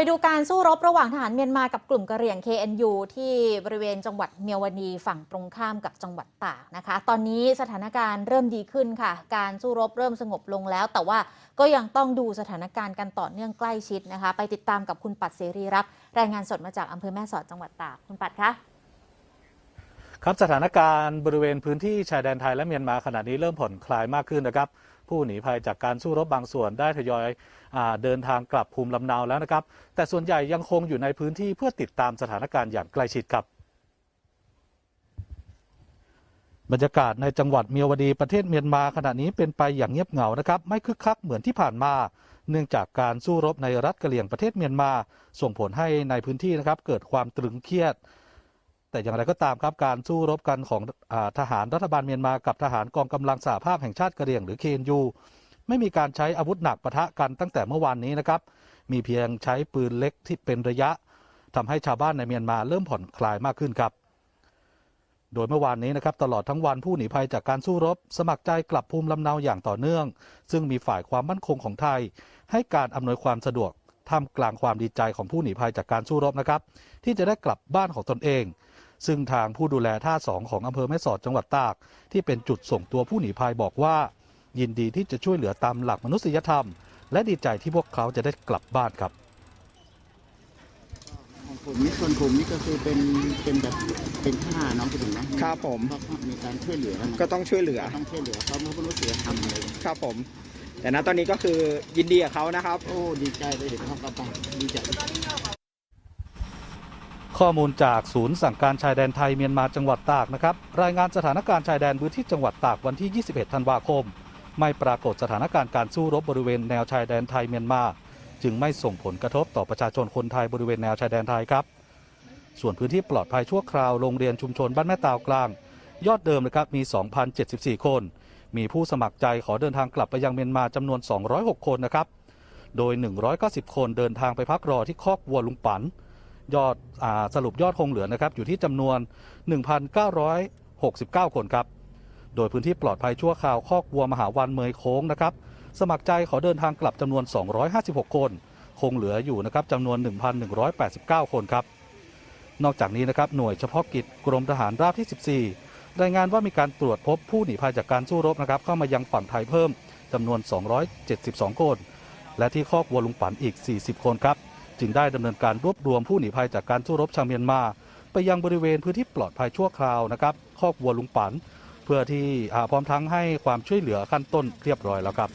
ไปดูการสู้รบระหว่างทหารเมียนมากับกลุ่มกะเหรี่ยง KNU ที่บริเวณจังหวัดเมียวดีฝั่งตรงข้ามกับจังหวัดตากนะคะ ตอนนี้สถานการณ์เริ่มดีขึ้นค่ะ การสู้รบเริ่มสงบลงแล้ว แต่ว่าก็ยังต้องดูสถานการณ์กันต่อเนื่องใกล้ชิดนะคะ ไปติดตามกับคุณปัดเสรีรักรายงานสดมาจากอำเภอแม่สอดจังหวัดตากคุณปัดคะ ครับสถานการณ์บริเวณพื้นที่ชายแดนไทยและเมียนมาขณะนี้เริ่มผ่อนคลายมากขึ้นนะครับ ผู้หนีภัยจากการสู้รบบางส่วนได้ทยอยอเดินทางกลับภูมิลำเนาแล้วนะครับ แต่ส่วนใหญ่ยังคงอยู่ในพื้นที่เพื่อติดตามสถานการณ์อย่างใกล้ชิดครับบรรยากาศในจังหวัดเมียวดีประเทศเมียนมาขณะนี้เป็นไปอย่างเงียบเหงานะครับไม่คึกคักเหมือนที่ผ่านมา เนื่องจากการสู้รบในรัฐกะเหรี่ยงประเทศเมียนมา ส่งผลให้ในพื้นที่นะครับเกิดความตรึงเครียด แต่อย่างไรก็ตามครับการสู้รบกันของอทหารรัฐบาลเมียนมากับทหารกองกำลังสหภาพแห่งชาติกะเหรี่ยงหรือ KNU ไม่มีการใช้อาวุธหนักปะทะกันตั้งแต่เมื่อวานนี้นะครับ มีเพียงใช้ปืนเล็กที่เป็นระยะทำให้ชาวบ้านในเมียนมาเริ่มผ่อนคลายมากขึ้นครับ โดยเมื่อวานนี้นะครับตลอดทั้งวันผู้หนีภัยจากการสู้รบ สมัครใจกลับภูมิลำเนาอย่างต่อเนื่อง ซึ่งมีฝ่ายความมั่นคงของไทย ให้การอำนวยความสะดวกท่ามกลางความดีใจของผู้หนีภัยจากการสู้รบนะครับ ที่จะได้กลับบ้านของตนเอง ซึ่งทางผู้ดูแลท่าสองของอำเภอแม่สอดจังหวัดตาก ที่เป็นจุดส่งตัวผู้หนีภัยบอกว่า ยินดีที่จะช่วยเหลือตามหลักมนุษยธรรม และดีใจที่พวกเขาจะได้กลับบ้านครับของผมนี่ส่วนผมนี่ก็คือเป็นเป็นแบบเป็นทหารน้องคุณถึงนะครับผมก็มีการช่วยเหลือกันนะก็ต้องช่วยเหลือต้องช่วยเหลือเขาไม่รู้เสียทำเลยครับผม แต่ณตอนนี้ก็คือยินดีกับเขานะครับ โอ้ดีใจเลยเห็นเขากลับบ้านดีใจ ข้อมูลจากศูนย์สั่งการชายแดนไทยเมียนมาจังหวัดตากนะครับ รายงานสถานการณ์ชายแดนพื้นที่จังหวัดตากวันที่ 21 ธันวาคม ไม่ปรากฏสถานการณ์การสู้รบบริเวณแนวชายแดนไทยเมียนมา จึงไม่ส่งผลกระทบต่อประชาชนคนไทยบริเวณแนวชายแดนไทยครับ ส่วนพื้นที่ปลอดภัยชั่วคราวโรงเรียนชุมชนบ้านแม่ตาวกลาง ยอดเดิมนะครับมี 2,074 คน มีผู้สมัครใจขอเดินทางกลับไปยังเมียนมาจำนวน 206 คนนะครับ โดย 190 คนเดินทางไปพักรอที่คอกวัวลุงปัน ยอดอสรุปยอดคงเหลือนะครับอยู่ที่จำนวน 1,969 คนครับ โดยพื้นที่ปลอดภัยชั่วคราวคอกวัวมหาวันเมยโค้งนะครับ สมัครใจขอเดินทางกลับจำนวน 256 คน คงเหลืออยู่นะครับจำนวน 1,189 คนครับ นอกจากนี้นะครับหน่วยเฉพาะกิจกรมทหารราบที่ 14 รายงานว่ามีการตรวจพบผู้หนีภัยจากการสู้รบนะครับเข้ามายังฝั่งไทยเพิ่มจำนวน 272 คน และที่คอกวัวลุงปันอีก 40 คนครับ จึงได้ดำเนินการรวบรวมผู้หนีภัยจากการสู้รบชาวเมียนมา ไปยังบริเวณพื้นที่ปลอดภัยชั่วคราวนะครับคอกวัวลุงปันเพื่อที่พร้อมทั้งให้ความช่วยเหลือขั้นต้นเรียบร้อยแล้วครับ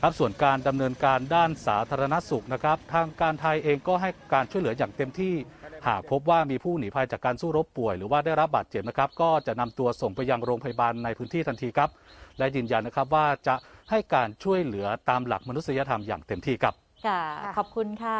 ครับส่วนการดำเนินการด้านสาธารณสุขนะครับ ทางการไทยเองก็ให้การช่วยเหลืออย่างเต็มที่ หากพบว่ามีผู้หนีภัยจากการสู้รบป่วย หรือว่าได้รับบาดเจ็บนะครับ ก็จะนำตัวส่งไปยังโรงพยาบาลในพื้นที่ทันทีครับ และยืนยันนะครับว่าจะให้การช่วยเหลือตามหลักมนุษยธรรมอย่างเต็มที่ครับ ค่ะ ขอบคุณค่ะ